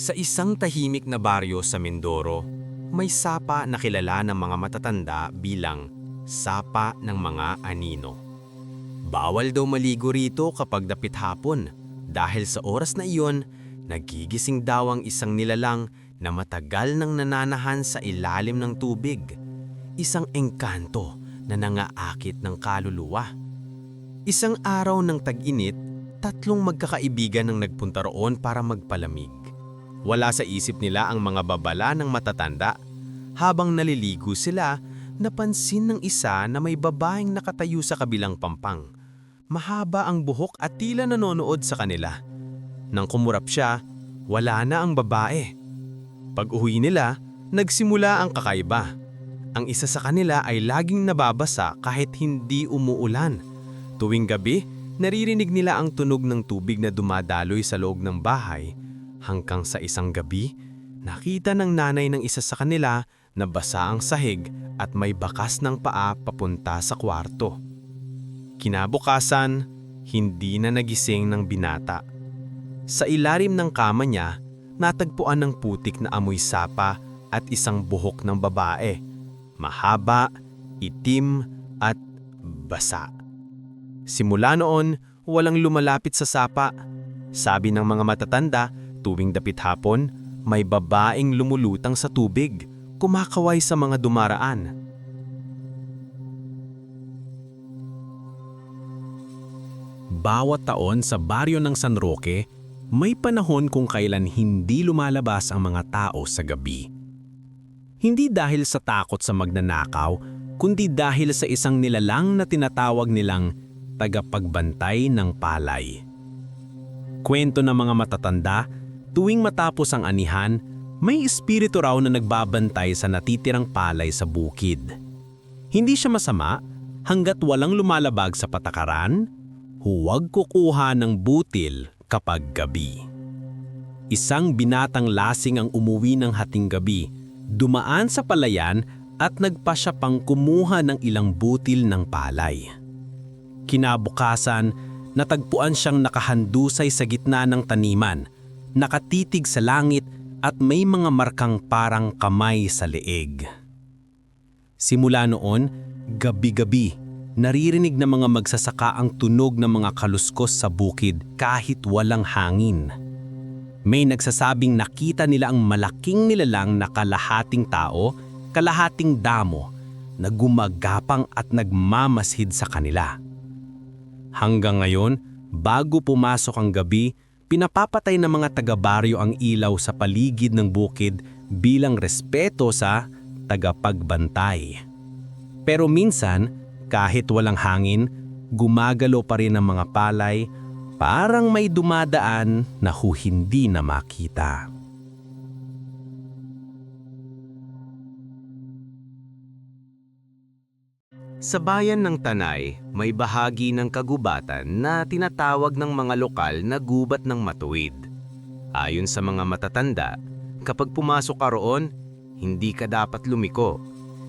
Sa isang tahimik na baryo sa Mindoro, may sapa na kilala ng mga matatanda bilang sapa ng mga anino. Bawal daw maligo rito kapag dapit hapon dahil sa oras na iyon, nagigising daw ang isang nilalang na matagal nang nananahan sa ilalim ng tubig. Isang engkanto na nangaakit ng kaluluwa. Isang araw ng tag-init, tatlong magkakaibigan ang nagpunta roon para magpalamig. Wala sa isip nila ang mga babala ng matatanda. Habang naliligo sila, napansin ng isa na may babaeng nakatayo sa kabilang pampang. Mahaba ang buhok at tila nanonood sa kanila. Nang kumurap siya, wala na ang babae. Pag uwi nila, nagsimula ang kakaiba. Ang isa sa kanila ay laging nababasa kahit hindi umuulan. Tuwing gabi, naririnig nila ang tunog ng tubig na dumadaloy sa loob ng bahay. Hanggang sa isang gabi, nakita ng nanay ng isa sa kanila na basa ang sahig at may bakas ng paa papunta sa kwarto. Kinabukasan, hindi na nagising ng binata. Sa ilalim ng kama niya, natagpuan ng putik na amoy sapa at isang buhok ng babae. Mahaba, itim at basa. Simula noon, walang lumalapit sa sapa. Sabi ng mga matatanda, tuwing dapit hapon, may babaeng lumulutang sa tubig, kumakaway sa mga dumaraan. Bawat taon sa baryo ng San Roque, may panahon kung kailan hindi lumalabas ang mga tao sa gabi. Hindi dahil sa takot sa magnanakaw, kundi dahil sa isang nilalang na tinatawag nilang tagapagbantay ng palay. Kwento ng mga matatanda, tuwing matapos ang anihan, may espiritu raw na nagbabantay sa natitirang palay sa bukid. Hindi siya masama hanggat walang lumalabag sa patakaran, huwag kukuha ng butil kapag gabi. Isang binatang lasing ang umuwi ng hating gabi, dumaan sa palayan at nagpa siya pang kumuha ng ilang butil ng palay. Kinabukasan, natagpuan siyang nakahandusay sa gitna ng taniman, nakatitig sa langit at may mga markang parang kamay sa leeg. Simula noon, gabi-gabi, naririnig ng mga magsasaka ang tunog ng mga kaluskos sa bukid kahit walang hangin. May nagsasabing nakita nila ang malaking nilalang na kalahating tao, kalahating damo, na gumagapang at nagmamasid sa kanila. Hanggang ngayon, bago pumasok ang gabi, pinapapatay ng mga taga-baryo ang ilaw sa paligid ng bukid bilang respeto sa tagapagbantay. Pero minsan, kahit walang hangin, gumagalo pa rin ang mga palay, parang may dumadaan na hindi na makita. Sa bayan ng Tanay, may bahagi ng kagubatan na tinatawag ng mga lokal na gubat ng matuwid. Ayon sa mga matatanda, kapag pumasok ka roon, hindi ka dapat lumiko.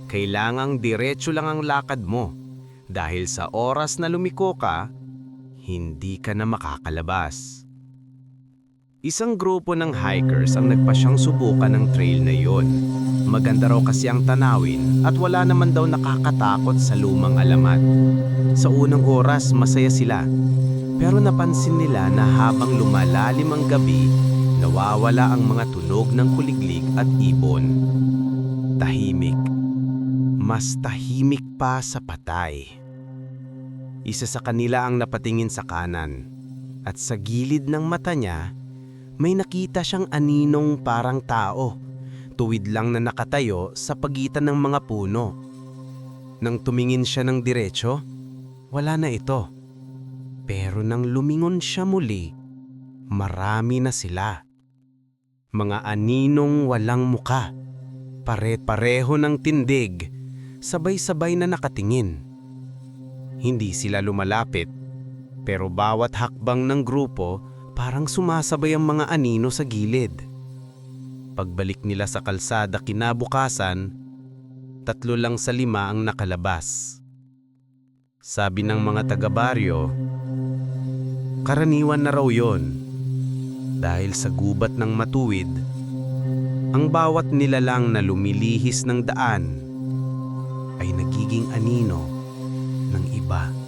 Kailangang diretso lang ang lakad mo dahil sa oras na lumiko ka, hindi ka na makakalabas. Isang grupo ng hikers ang nagpasyang subukan ng trail na iyon. Maganda raw kasi ang tanawin at wala naman daw nakakatakot sa lumang alamat. Sa unang oras, masaya sila. Pero napansin nila na habang lumalalim ang gabi, nawawala ang mga tunog ng kuliglig at ibon. Tahimik. Mas tahimik pa sa patay. Isa sa kanila ang napatingin sa kanan at sa gilid ng mata niya may nakita siyang aninong parang tao, tuwid lang na nakatayo sa pagitan ng mga puno. Nang tumingin siya ng diretsyo, wala na ito. Pero nang lumingon siya muli, marami na sila. Mga aninong walang muka, pare-pareho ng tindig, sabay-sabay na nakatingin. Hindi sila lumalapit, pero bawat hakbang ng grupo parang sumasabay ang mga anino sa gilid. Pagbalik nila sa kalsada kinabukasan, tatlo lang sa lima ang nakalabas. Sabi ng mga taga-baryo, karaniwan na raw yon. Dahil sa gubat ng matuwid, ang bawat nilalang na lumilihis ng daan ay nagiging anino ng iba.